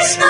Krishna.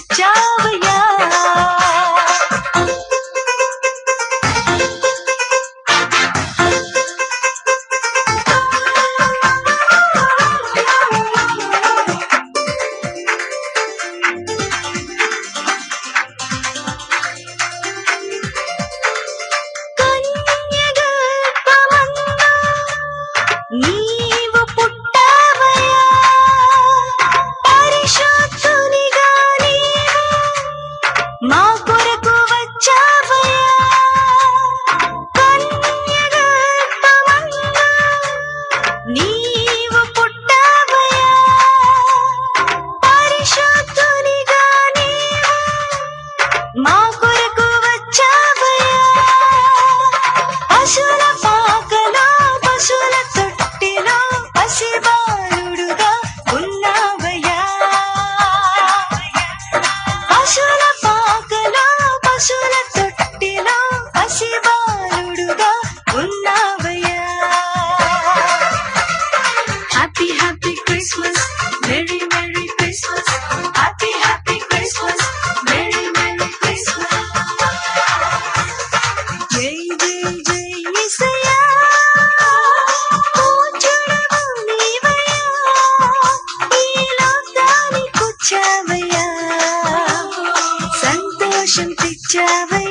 Kitchen picture.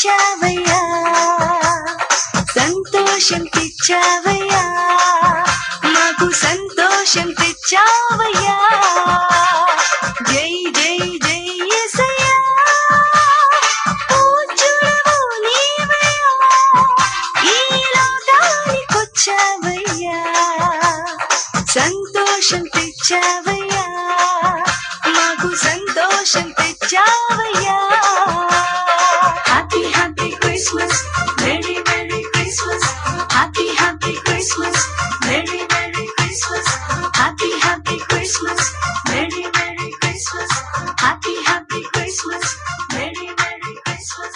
పిచ్చావయ్యా సంతోషం పిచ్చావయ్యా